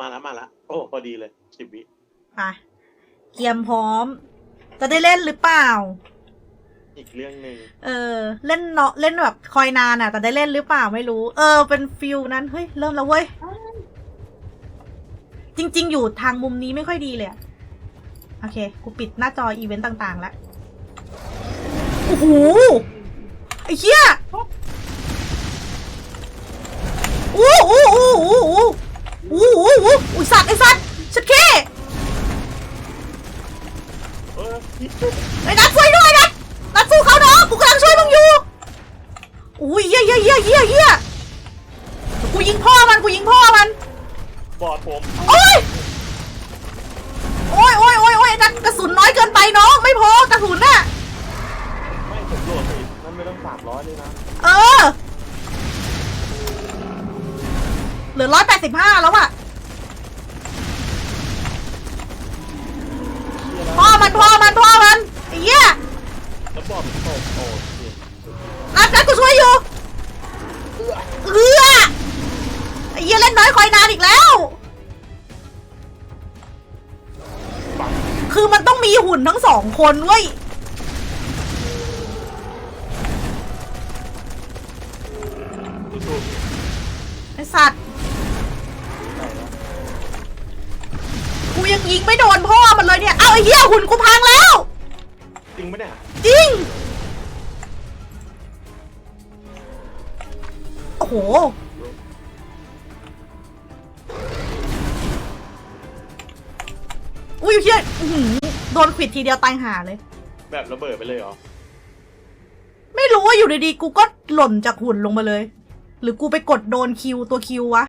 มาแล้วมาแล้วโอ้พอดีเลยสิบวิไปเตรียมพร้อม จะได้เล่นหรือเปล่า อีกเรื่องหนึ่งเออ เล่นเนาะเล่นแบบคอยนานอะ แต่ได้เล่นหรือเปล่าไม่รู้ เออ เป็นฟิลนั้นเฮ้ยเริ่มแล้วเว้ยจริง ๆ อยู่ทางมุมนี้ไม่ค่อยดีเลยอะโอเค กูปิดหน้าจออีเวนต์ต่าง ๆ แล้ว โอ้โห ไอ้เหี้ย ไอ้นัดช่วยด้วยนัดนัดสู้เขาน้องกูกำลังช่วยมึงอยู่อุ้ยเหี้ยเหี้ยเหี้ยเหี้ยเหี้ยกูยิงพ่อมันกูยิงพ่อมันบอดผมโอ้ยโอ้ยโอ้ยโอ้ยโอ้ยนัดกระสุนน้อยเกินไปน้องไม่พอกระสุนน่ะไม่ผมโหลดผิดมันไม่ต้องสามร้อยเลยนะเออเหลือร้อยแปดสิบห้าแล้วอะ เชี่ยแล้ว พ่อมันพ่อมันพ่อมันไอ้เหี้ย แล้ว บอมตกโอ้เชี่ยนัดนัดกูช่วยอยู่เอือไอ้เหี้ยเล่นน้อยคอยนานอีกแล้ว คือมันต้องมีหุ่นทั้งสองคนเว้ยไอสัตว์กูยังยิงไม่โดนพ่อมันเลยเนี่ย เอาไอ้เหี้ยหุ่นกูพังแล้ว จริงปะเนี่ยจริง โอ้โห อุ้ยเฮียอื้อหือโดนขวิดทีเดียวตายห่าเลย แบบระเบิดไปเลยเหรอไม่รู้ว่าอยู่ดีๆ กูก็หล่นจากหุ่นลงมาเลย หรือกูไปกดโดนคิวตัวคิววะ